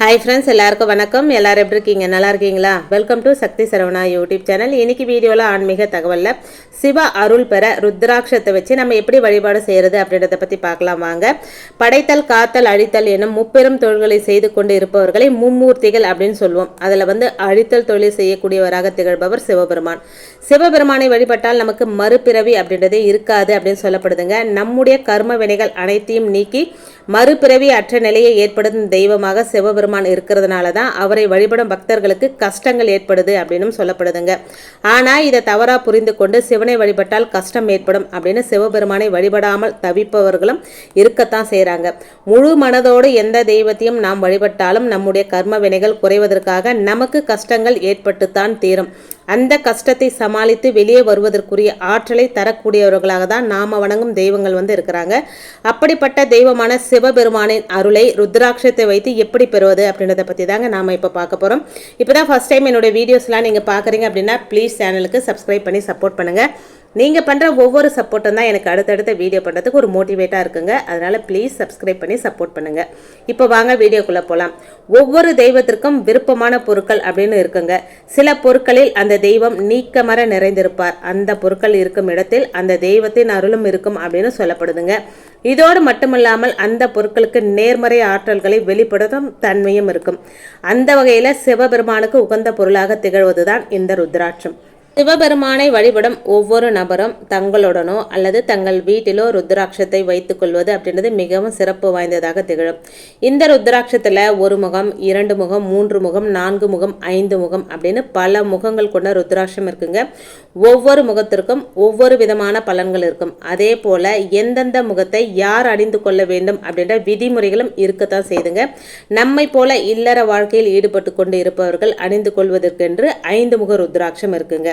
Hi friends எல்லாருக்கும் வணக்கம். எல்லாரும் எப்படி இருக்கீங்க? நல்லா இருக்கீங்களா? Welcome to Sakthi Saravana YouTube channel இன்னைக்கு வீடியோவில் ஆன்மீக தகவலில் சிவ அருள் பெற ருத்ராட்சத்தை வச்சு நம்ம எப்படி வழிபாடு செய்கிறது அப்படின்றத பற்றி பார்க்கலாம் வாங்க. படைத்தல் காத்தல் அழித்தல் எனும் முப்பெரும் தொழில்களை செய்து கொண்டு இருப்பவர்களை மும்மூர்த்திகள் அப்படின்னு சொல்லுவோம் அதில் வந்து அழித்தல் தொழில் செய்யக்கூடியவராக திகழ்பவர் சிவபெருமான். சிவபெருமானை வழிபட்டால் நமக்கு மறுபிறவி அப்படின்றதே இருக்காது அப்படின்னு சொல்லப்படுதுங்க. நம்முடைய கர்ம வினைகள் அனைத்தையும் நீக்கி மறுபிறவி அற்ற நிலையை ஏற்படுத்தும் தெய்வமாக சிவபெருமான் இருக்கிறதுனால தான் அவரை வழிபடும் பக்தர்களுக்கு கஷ்டங்கள் ஏற்படுது அப்படின்னு சொல்லப்படுதுங்க. ஆனால் இதை தவறாக புரிந்து கொண்டு சிவனை வழிபட்டால் கஷ்டம் ஏற்படும் அப்படின்னு சிவபெருமானை வழிபடாமல் தவிப்பவர்களும் இருக்கத்தான் செய்கிறாங்க முழு மனதோடு எந்த தெய்வத்தையும் நாம் வழிபட்டாலும் நம்முடைய கர்ம வினைகள் குறைவதற்காக நமக்கு கஷ்டங்கள் ஏற்பட்டுத்தான் தீரும். அந்த கஷ்டத்தை சமாளித்து வெளியே வருவதற்குரிய ஆற்றலை தரக்கூடியவர்களாக தான் நாம வணங்கும் தெய்வங்கள் வந்து இருக்கிறாங்க. அப்படிப்பட்ட தெய்வமான சிவபெருமானின் அருளை ருத்ராட்சத்தை வைத்து எப்படி பெறுவது அப்படின்றத பற்றி தாங்க நாம் இப்போ பார்க்க போகிறோம் இப்போ தான் ஃபஸ்ட் டைம் என்னோட வீடியோஸ்லாம் நீங்கள் பார்க்குறீங்க அப்படின்னா ப்ளீஸ் சேனலுக்கு சப்ஸ்கிரைப் பண்ணி சப்போர்ட் பண்ணுங்கள் நீங்கள் பண்ணுற ஒவ்வொரு சப்போர்ட்டும் தான் எனக்கு அடுத்தடுத்த வீடியோ பண்ணுறதுக்கு ஒரு மோட்டிவேட்டாக இருக்குங்க. அதனால் ப்ளீஸ் சப்ஸ்கிரைப் பண்ணி சப்போர்ட் பண்ணுங்கள் இப்போ வாங்க வீடியோக்குள்ளே போகலாம் ஒவ்வொரு தெய்வத்திற்கும் விருப்பமான பொருட்கள் அப்படின்னு இருக்குங்க. சில பொருட்களில் அந்த தெய்வம் நீக்கமர நிறைந்திருப்பார். அந்த பொருட்கள் இருக்கும் இடத்தில் அந்த தெய்வத்தின் அருளும் இருக்கும் அப்படின்னு சொல்லப்படுதுங்க. இதோடு மட்டுமல்லாமல் அந்த பொருட்களுக்கு நேர்மறை ஆற்றல்களை வெளிப்படுத்தும் தன்மையும் இருக்கும். அந்த வகையில் சிவபெருமானுக்கு உகந்த பொருளாக திகழ்வதுதான் இந்த ருத்ராட்சம். சிவபெருமானை வழிபடும் ஒவ்வொரு நபரும் தங்களுடனோ அல்லது தங்கள் வீட்டிலோ ருத்ராட்சத்தை வைத்துக்கொள்வது அப்படின்றது மிகவும் சிறப்பு வாய்ந்ததாக திகழும். இந்த ருத்ராட்சத்தில் ஒரு முகம் இரண்டு முகம் மூன்று முகம் நான்கு முகம் ஐந்து முகம் அப்படின்னு பல முகங்கள் கொண்ட ருத்ராட்சம் இருக்குங்க. ஒவ்வொரு முகத்திற்கும் ஒவ்வொரு விதமான பலன்கள் இருக்கும். அதே போல எந்தெந்த முகத்தை யார் அணிந்து கொள்ள வேண்டும் அப்படின்ற விதிமுறைகளும் இருக்கத்தான் செய்துங்க. நம்மை போல இல்லற வாழ்க்கையில் ஈடுபட்டு கொண்டு இருப்பவர்கள் அணிந்து கொள்வதற்கென்று ஐந்து முக ருத்ராட்சம் இருக்குங்க.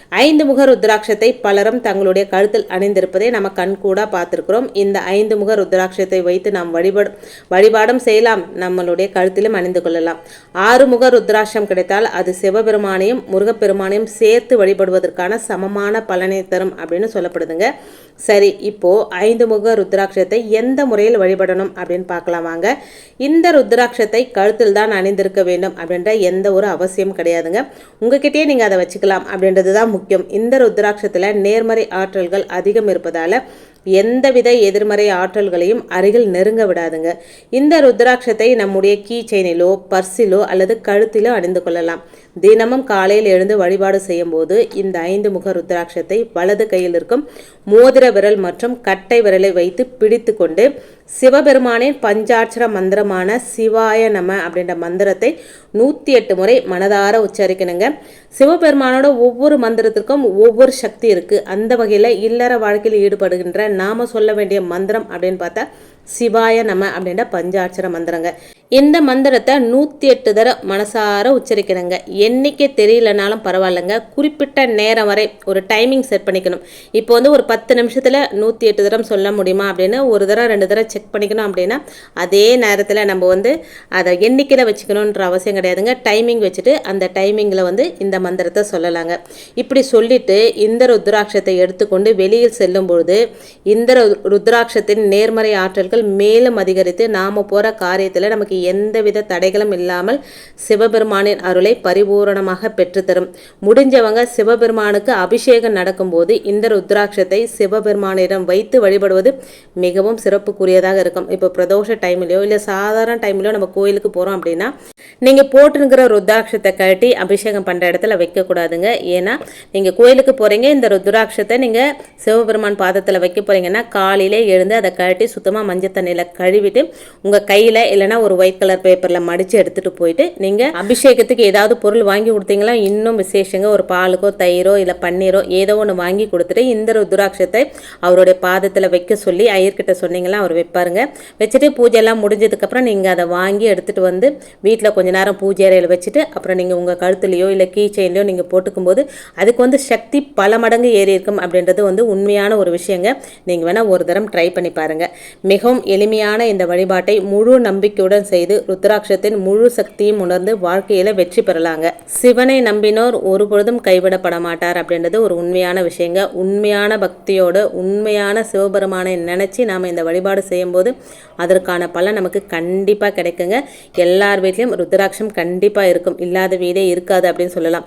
ஐந்து முக ருத்ராட்சத்தை பலரும் தங்களுடைய கழுத்தில் அணிந்திருப்பதை நம்ம கண்கூடாக பார்த்துருக்கிறோம். இந்த ஐந்து முக ருத்ராட்சத்தை வைத்து நாம் வழிபாடு வழிபாடும் செய்யலாம். நம்மளுடைய கழுத்திலும் அணிந்து கொள்ளலாம். ஆறு முக ருத்ராட்சம் கிடைத்தால் அது சிவபெருமானையும் முருகப்பெருமானையும் சேர்த்து வழிபடுவதற்கான சமமான பலனை தரும் அப்படின்னு சொல்லப்படுதுங்க. சரி இப்போ ஐந்து முக ருத்ராட்சத்தை எந்த முறையில் வழிபடணும் அப்படின்னு பார்க்கலாம் வாங்க. இந்த ருத்ராட்சத்தை கழுத்தில் தான் அணிந்திருக்க வேண்டும் அப்படின்ற எந்த ஒரு அவசியம் கிடையாதுங்க. உங்ககிட்டயே நீங்கள் அதை வச்சுக்கலாம் அப்படின்றது தான் முக்கியம். இந்த ருத்ராட்சத்தில் நேர்மறை ஆற்றல்கள் அதிகம் இருப்பதால் எந்தவித எதிர்மறை ஆற்றல்களையும் அருகில் நெருங்க விடாதுங்க. இந்த ருத்ராட்சத்தை நம்முடைய கீ செயினிலோ பர்சிலோ அல்லது கழுத்திலோ அணிந்து கொள்ளலாம். தினமும் காலையில் எழுந்து வழிபாடு செய்யும் போது இந்த ஐந்து முக ருத்ராட்சத்தை வலது கையில் இருக்கும் மோதிர விரல் மற்றும் கட்டை விரலை வைத்து பிடித்து கொண்டு சிவபெருமானின் பஞ்சாட்சர மந்திரமான சிவாய நம அப்படின்ற மந்திரத்தை நூற்றி எட்டு முறை மனதார உச்சரிக்கணுங்க. சிவபெருமானோட ஒவ்வொரு மந்திரத்திற்கும் ஒவ்வொரு சக்தி இருக்குது அந்த வகையில் இல்லற வாழ்க்கையில் ஈடுபடுகின்ற நாம சொல்ல வேண்டிய மந்திரம் அப்படின்னு பார்த்தா சிவாய நம அப்படின்ற பஞ்சாட்சர மந்திரங்க. இந்த மந்திரத்தை நூற்றி எட்டு தடவை மனசார உச்சரிக்கணுங்க. என்றைக்கே தெரியலனாலும் பரவாயில்லைங்க. குறிப்பிட்ட நேரம் வரை ஒரு டைமிங் செட் பண்ணிக்கணும். இப்போ வந்து ஒரு பத்து நிமிஷத்தில் நூற்றி எட்டு தடவை சொல்ல முடியுமா அப்படின்னு ஒரு தடவை ரெண்டு தடவை செக் பண்ணிக்கணும் அப்படின்னா அதே நேரத்தில் நம்ம வந்து அதை எண்ணிக்கையில் வச்சுக்கணுன்ற அவசியம் கிடையாதுங்க. டைமிங் வச்சுட்டு அந்த டைமிங்கில் வந்து இந்த மந்திரத்தை சொல்லலாங்க. இப்படி சொல்லிவிட்டு இந்த ருத்ராட்சத்தை எடுத்துக்கொண்டு வெளியில் செல்லும் பொழுது இந்த ருத்ராட்சத்தின் நேர்மறை ஆற்றல்கள் மேலும் அதிகரித்து நாம் போகிற காரியத்தில் நமக்கு எந்தவித தடைகளும் இல்லாமல் சிவபெருமானின் அருளை பரிபூரணமாக பெற்றுத்தரும். முடிஞ்சவங்க சிவபெருமானுக்கு அபிஷேகம் நடக்கும்போது இந்த ருத்ராட்சத்தை சிவபெருமானிடம் வைத்து வழிபடுவது மிகவும் சிறப்புக்குரியதாக இருக்கும். இப்போ பிரதோஷ டைம்லையோ இல்லை சாதாரண டைம்லையோ நம்ம கோயிலுக்கு போகிறோம் அப்படின்னா நீங்கள் போட்டுனுக்கிற ருத்ராட்சத்தை கழட்டி அபிஷேகம் பண்ணுற இடத்துல வைக்கக்கூடாதுங்க. ஏன்னா நீங்கள் கோயிலுக்கு போகிறீங்க இந்த ருத்ராட்சத்தை நீங்கள் சிவபெருமான் பாதத்தில் வைக்க போகிறீங்கன்னா காலையிலே எழுந்து அதை கழட்டி சுத்தமாக மஞ்சள் தண்ணியில் கழுவிட்டு உங்கள் கையில் இல்லைன்னா ஒரு ஒயிட் கலர் பேப்பரில் மடித்து எடுத்துகிட்டு போயிட்டு நீங்கள் அபிஷேகத்துக்கு ஏதாவது பொருள் வாங்கி கொடுத்தீங்களா? இன்னும் விசேஷங்க ஒரு பாலுக்கோ தயிரோ இல்லை பன்னீரோ ஏதோ ஒன்று வாங்கி கொடுத்துட்டு இந்த ருத்ராட்சத்தை அவருடைய பாதத்தில் வைக்க சொல்லி ஐயர்கிட்ட சொன்னீங்களா அவர் வைப்பாருங்க. வச்சுட்டு பூஜையெல்லாம் முடிஞ்சதுக்கப்புறம் நீங்கள் அதை வாங்கி எடுத்துகிட்டு வந்து வீட்டில் கொஞ்ச நேரம் பூஜை அறையில் வச்சுட்டு அப்புறம் நீங்கள் உங்கள் கழுத்துலையோ இல்லை கீ செயின்லையோ நீங்கள் போட்டுக்கும்போது அதுக்கு வந்து சக்தி பல மடங்கு ஏறி இருக்கும் அப்படின்றது வந்து உண்மையான ஒரு விஷயங்க. நீங்கள் வேணால் ஒரு தரம் ட்ரை பண்ணி பாருங்கள் மிகவும் எளிமையான இந்த வழிபாட்டை முழு நம்பிக்கையுடன் செய்து ருத்ராட்சத்தின் முழு சக்தியும் உணர்ந்து வாழ்க்கையில் வெற்றி பெறலாங்க. சிவனை நம்பினோர் ஒரு பொழுதும் கைவிடப்பட மாட்டார் அப்படின்றது ஒரு உண்மையான விஷயங்க. உண்மையான பக்தியோடு உண்மையான சிவபெருமானை நினச்சி நாம் இந்த வழிபாடு செய்யும்போது அதற்கான பலன் நமக்கு கண்டிப்பாக கிடைக்குங்க. எல்லார் வீட்லேயும் ருத்ராட்சம் கண்டிப்பாக இருக்கும். இல்லாத வீடே இருக்காது அப்படின்னு சொல்லலாம்.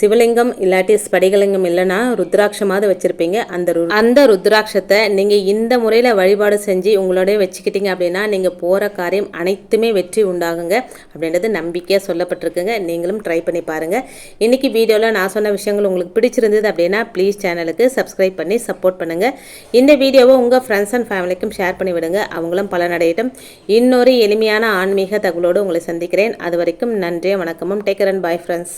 சிவலிங்கம் இல்லாட்டி ஸ்படிகலிங்கம் இல்லைன்னா ருத்ராட்சமாவது வச்சுருப்பீங்க. அந்த அந்த ருத்ராட்சத்தை நீங்கள் இந்த முறையில் வழிபாடு செஞ்சு உங்களோடய வச்சுக்கிட்டீங்க அப்படின்னா நீங்கள் போகிற காரியம் அனைத்துமே வெற்றி உண்டாகுங்க அப்படின்றது நம்பிக்கையாக சொல்லப்பட்டிருக்குங்க. நீங்களும் ட்ரை பண்ணி பாருங்கள் இன்றைக்கி வீடியோவில் நான் சொன்ன விஷயங்கள் உங்களுக்கு பிடிச்சிருந்தது அப்படின்னா ப்ளீஸ் சேனலுக்கு சப்ஸ்கிரைப் பண்ணி சப்போர்ட் பண்ணுங்கள் இந்த வீடியோவை உங்கள் ஃப்ரெண்ட்ஸ் அண்ட் ஃபேமிலிக்கும் ஷேர் பண்ணி விடுங்க. அவங்களும் பலனடையட்டும். இன்னொரு எளிமையான ஆன்மீக தகவலோடு உங்களை சந்திக்கிறேன். அது வரைக்கும் நன்றி வணக்கமும். Taker and bye friends